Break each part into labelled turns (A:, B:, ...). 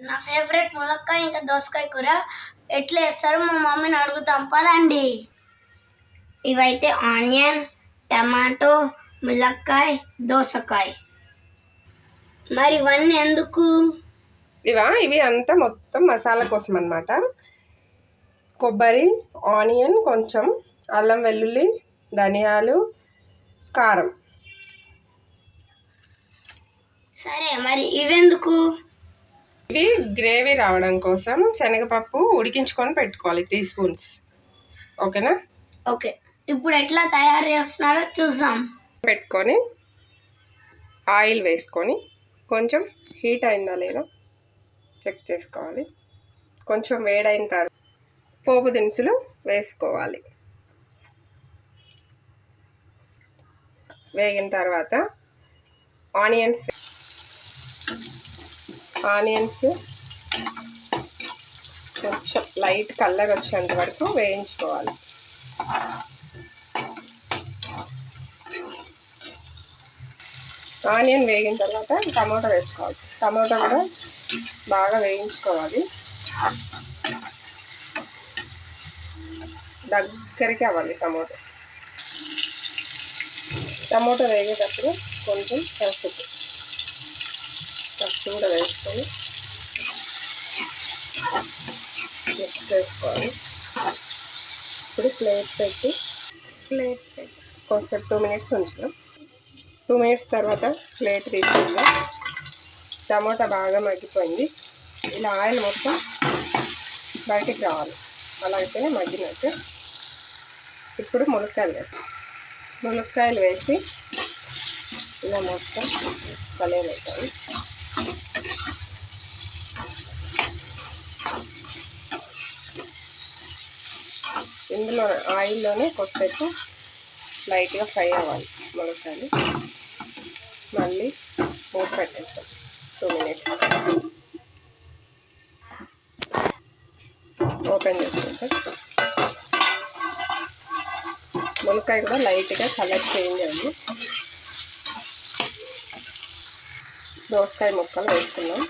A: నా ఫేవరెట్ ములక్కాయ ఇంకా దోసకాయ కూర. ఎట్లా వేస్తారో మా మమ్మీని అడుగుతాం. పదండి. ఇవైతే ఆనియన్ టమాటో ములక్కాయ దోసకాయ. మరి ఇవన్నీ ఎందుకు?
B: ఇవా ఇవి అంతా మొత్తం మసాలా కోసం అన్నమాట. కొబ్బరి ఆనియన్ కొంచెం అల్లం వెల్లుల్లి ధనియాలు కారం.
A: సరే మరి ఇవెందుకు?
B: ఇవి గ్రేవీ రావడం కోసం శనగపప్పు ఉడికించుకొని పెట్టుకోవాలి త్రీ స్పూన్స్. ఓకేనా?
A: ఓకే. ఇప్పుడు ఎట్లా తయారు చేస్తున్నారో చూద్దాం.
B: పెట్టుకొని ఆయిల్ వేసుకొని కొంచెం హీట్ అయిందా లేదా చెక్ చేసుకోవాలి. కొంచెం వేడైన తర్వాత పోపు దినుసులు వేసుకోవాలి. వేగిన తర్వాత ఆనియన్స్ ఆనియన్స్ కొంచెం లైట్ కలర్ వచ్చేంత వరకు వేయించుకోవాలి. ఆనియన్ వేగిన తర్వాత టమాటా వేసుకోవాలి. టమాటా కూడా బాగా వేయించుకోవాలి. దగ్గరికి అవ్వాలి టమాటో. టమాటో వేగేటప్పుడు కొంచెం పసుపు పసుపు కూడా వేసుకొని మిక్స్ వేసుకోవాలి ఇప్పుడు ప్లేట్ పెట్టి ప్లేట్ పెట్టి కొంచెం టూ మినిట్స్ ఉంచుదాం టూ మినిట్స్ తర్వాత ప్లేట్ తీసుకుందాం టమాటా బాగా మగ్గిపోయింది. ఇలా ఆయిల్ మొత్తం బయటికి రావాలి. అలా అయితేనే మగ్గినట్టు. ఇప్పుడు ములక్కాయలు వేస్తాం. ములక్కాయలు వేసి ఇలా మొత్తం కలియబెట్టాలి ఇందులో ఆయిల్లోనే కొద్దిసేపు లైట్గా ఫ్రై అవ్వాలి ములక్కాయలు మళ్ళీ మూత పెట్టేస్తాం టూ మినిట్స్. ఓపెన్ చేసుకుంటాం మునక్కాయ కూడా లైట్గా కలర్ చేంజ్ అయింది. దోసకాయ ముక్కలు వేసుకున్నాం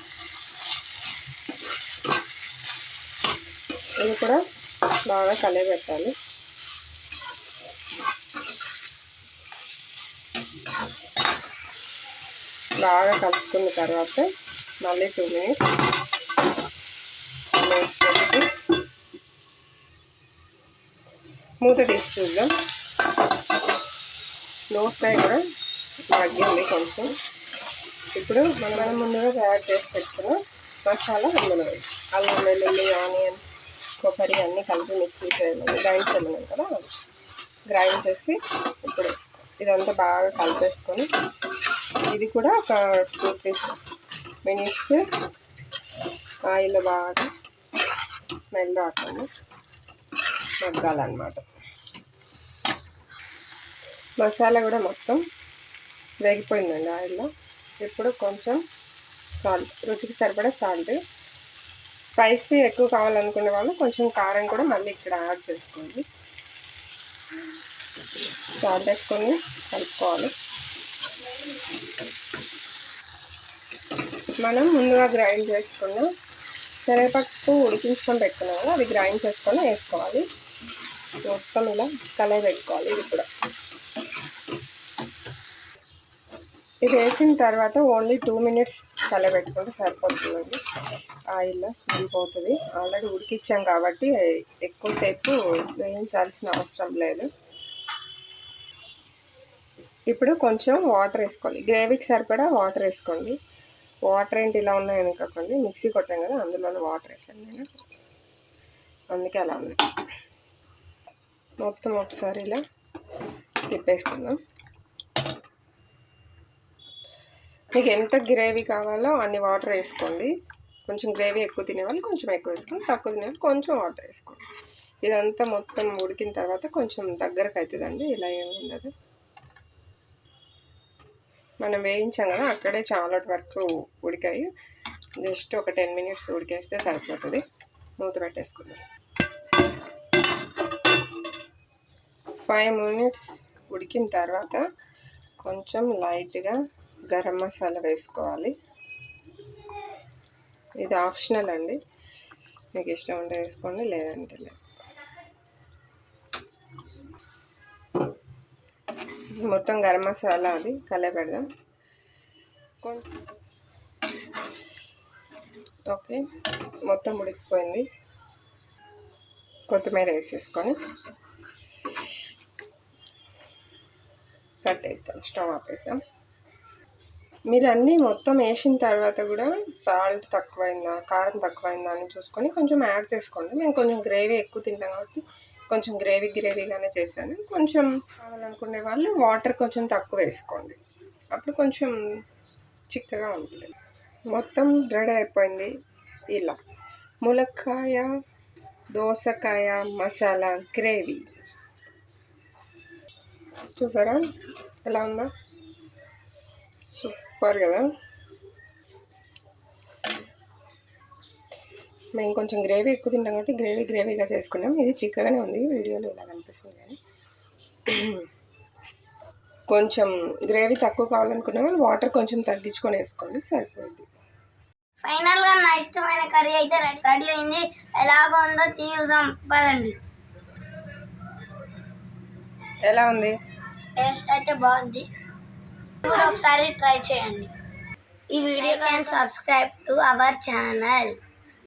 B: ఇది కూడా బాగా కలియబెట్టాలి. బాగా కలుపుకున్న తర్వాత మళ్ళీ టూ మినిట్స్ మూత తీసి చూద్దాం. దోసకాయ కూడా మగ్గింది కొంచెం. ఇప్పుడు మనం మనం ముందుగా తయారు చేసి పెట్టుకున్న మసాలా అందులో అల్లం వెల్లుల్లి ఆనియన్ కొబ్బరి అన్నీ కలిపి మిక్సీ గ్రైండ్ చేయమన్నాం కదా? గ్రైండ్ చేసి ఇప్పుడు వేసుకో ఇదంతా బాగా కలిపేసుకొని ఇది కూడా ఒక టూ త్రీ మినిట్స్ ఆయిల్ బాగా స్మెల్ రాకుండా మగ్గాలన్నమాట. మసాలా కూడా మొత్తం వేగిపోయిందండి ఆయిల్లో. ఇప్పుడు కొంచెం సాల్ట్ రుచికి సరిపడే సాల్ట్. స్పైసీ ఎక్కువ కావాలనుకునే వాళ్ళు కొంచెం కారం కూడా మళ్ళీ ఇక్కడ యాడ్ చేసుకోండి. సాల్ట్ వేసుకొని కలుపుకోవాలి. మనం ముందుగా గ్రైండ్ చేసుకున్న శనగపప్పు ఉడికించుకొని పెట్టుకున్నాం కదా అది గ్రైండ్ చేసుకొని వేసుకోవాలి. మొత్తం ఇలా కలర్ పెట్టుకోవాలి. ఇది కూడా ఇది వేసిన తర్వాత ఓన్లీ టూ మినిట్స్ కలబెట్టుకుంటే సరిపోతుందండి ఆయిల్లో స్మెల్ పోతుంది. ఆల్రెడీ ఉడికిచ్చాం కాబట్టి ఎక్కువసేపు వేయించాల్సిన అవసరం లేదు. ఇప్పుడు కొంచెం వాటర్ వేసుకోవాలి. గ్రేవీకి సరిపడా వాటర్ వేసుకోండి. వాటర్ ఏంటి ఇలా ఉన్నాయి అనుకోకండి. మిక్సీ కొట్టాం కదా అందులోనే వాటర్ వేసాను నేను. అందుకే అలా ఉన్నాయి మొత్తం ఒకసారి ఇలా తిప్పేసుకుందాం. మీకు ఎంత గ్రేవీ కావాలో అన్ని వాటర్ వేసుకోండి. కొంచెం గ్రేవీ ఎక్కువ తినేవాళ్ళు కొంచెం ఎక్కువ వేసుకోండి. తక్కువ తినేవాళ్ళు కొంచెం వాటర్ వేసుకోండి. ఇదంతా మొత్తం ఉడికిన తర్వాత కొంచెం దగ్గరకు అవుతుందండి. ఇలా ఏమి ఉండదు. మనం వేయించాం కదా అక్కడే చాలా వరకు ఉడికాయి. జస్ట్ ఒక టెన్ మినిట్స్ ఉడికేస్తే సరిపోతుంది. మూత పెట్టేసుకుందాం. ఫైవ్ మినిట్స్ ఉడికిన తర్వాత కొంచెం లైట్గా గరం మసాలా వేసుకోవాలి. ఇది ఆప్షనల్ అండి. మీకు ఇష్టం ఉంటే వేసుకోండి లేదంటే లేదు. మొత్తం గరం మసాలా అది కలే పెడదాం ఓకే మొత్తం ఉడికిపోయింది. కొత్తిమీర వేసేసుకొని కట్టేస్తాం స్టవ్ ఆపేస్తాం. మీరు అన్నీ మొత్తం వేసిన తర్వాత కూడా సాల్ట్ తక్కువైందా కారం తక్కువైందా అని చూసుకొని కొంచెం యాడ్ చేసుకోండి. మేము కొంచెం గ్రేవీ ఎక్కువ తింటాం కాబట్టి కొంచెం గ్రేవీ గ్రేవీగానే చేశాను. కొంచెం కావాలనుకునే వాళ్ళు వాటర్ కొంచెం తక్కువ వేసుకోండి. అప్పుడు కొంచెం చిక్కగా ఉంటుంది. మొత్తం రెడీ అయిపోయింది ఇలా. ములక్కాయ దోసకాయ మసాలా గ్రేవీ. చూసారా? ఎలా ఉందా? సూపర్ కదా. మేము కొంచెం గ్రేవీ ఎక్కువ తింటాం కాబట్టి గ్రేవీ గ్రేవీగా చేసుకున్నాం. ఇది చిక్కగానే ఉంది. వీడియోలో ఇలా కనిపిస్తుంది కానీ. కొంచెం గ్రేవీ తక్కువ కావాలనుకునే వాళ్ళు వాటర్ కొంచెం తగ్గించుకొని వేసుకోండి. సరిపోయింది.
A: ఫైనల్గా నా ఇష్టమైన కర్రీ అయితే రెడీ అయింది. ఎలాగో ఉందో తిని చూసాం పదండి.
B: ఎలా ఉంది?
A: టేస్ట్ అయితే బాగుంది. ఒకసారి ట్రై చేయండి. ఈ video can subscribe to our channel